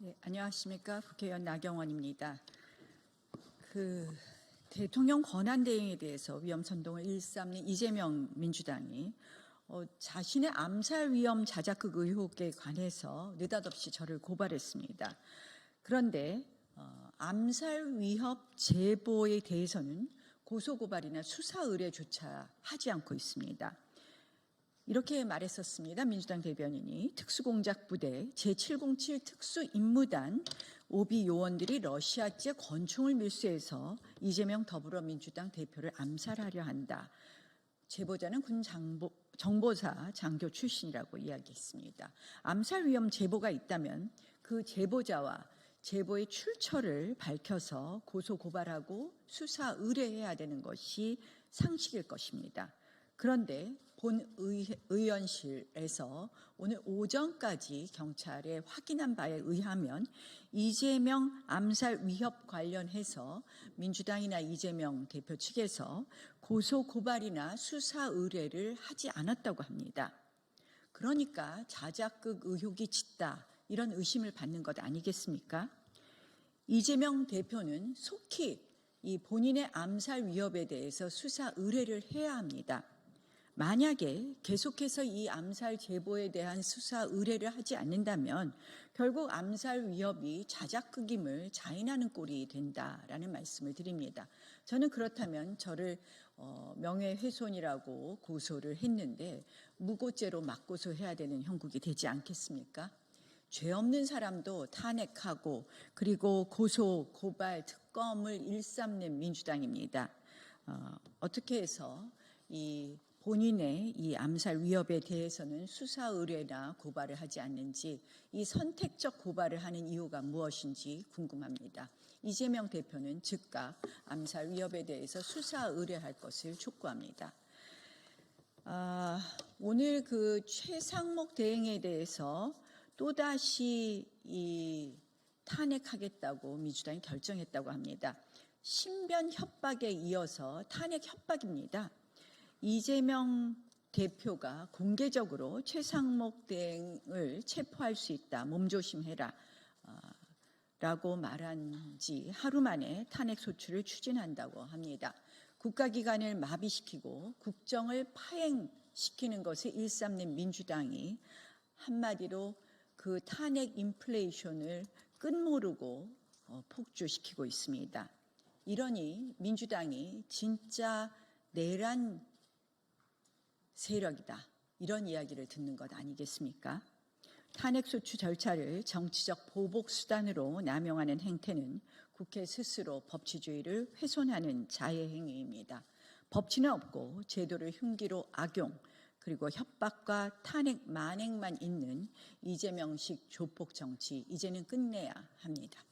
네, 안녕하십니까. 국회의원 나경원입니다. 그 대통령 권한 대행에 대해서 위험 선동을 일삼는 이재명 민주당이 어, 자신의 암살 위험 자작극 의혹에 관해서 느닷없이 저를 고발했습니다. 그런데 어, 암살 위협 제보에 대해서는 고소 고발이나 수사 의뢰조차 하지 않고 있습니다. 이렇게 말했었습니다. 민주당 대변인이 특수공작부대 제707 특수임무단 오비 요원들이 러시아제 권총을 밀수해서 이재명 더불어민주당 대표를 암살하려 한다. 제보자는 군 장보, 정보사 장교 출신이라고 이야기했습니다. 암살 위험 제보가 있다면 그 제보자와 제보의 출처를 밝혀서 고소 고발하고 수사 의뢰해야 되는 것이 상식일 것입니다. 그런데 본 의원실에서 오늘 오전까지 경찰에 확인한 바에 의하면 이재명 암살 위협 관련해서 민주당이나 이재명 대표 측에서 고소 고발이나 수사 의뢰를 하지 않았다고 합니다. 그러니까 자작극 의혹이 짙다 이런 의심을 받는 것 아니겠습니까? 이재명 대표는 속히 이 본인의 암살 위협에 대해서 수사 의뢰를 해야 합니다. 만약에 계속해서 이 암살 제보에 대한 수사 의뢰를 하지 않는다면 결국 암살 위협이 자작극임을 자인하는 꼴이 된다라는 말씀을 드립니다. 저는 그렇다면 저를 어, 명예훼손이라고 고소를 했는데 무고죄로 맞고소해야 되는 형국이 되지 않겠습니까? 죄 없는 사람도 탄핵하고 그리고 고소, 고발, 특검을 일삼는 민주당입니다. 어, 어떻게 해서 이 본인의 이 암살 위협에 대해서는 수사 의뢰나 고발을 하지 않는지 이 선택적 고발을 하는 이유가 무엇인지 궁금합니다. 이재명 대표는 즉각 암살 위협에 대해서 수사 의뢰할 것을 촉구합니다. 아, 오늘 그 최상목 대행에 대해서 또다시 이 탄핵하겠다고 민주당이 결정했다고 합니다. 신변 협박에 이어서 탄핵 협박입니다. 이재명 대표가 공개적으로 최상목 대행을 체포할 수 있다. 몸조심해라. 어, 라고 말한 지 하루 만에 탄핵 소추를 추진한다고 합니다. 국가기관을 마비시키고 국정을 파행시키는 것을 일삼는 민주당이 한마디로 그 탄핵 인플레이션을 끝모르고 어, 폭주시키고 있습니다. 이러니 민주당이 진짜 내란 세력이다. 이런 이야기를 듣는 것 아니겠습니까? 탄핵소추 절차를 정치적 보복 수단으로 남용하는 행태는 국회 스스로 법치주의를 훼손하는 자해 행위입니다. 법치는 없고 제도를 흉기로 악용 그리고 협박과 탄핵 만행만 있는 이재명식 조폭 정치 이제는 끝내야 합니다.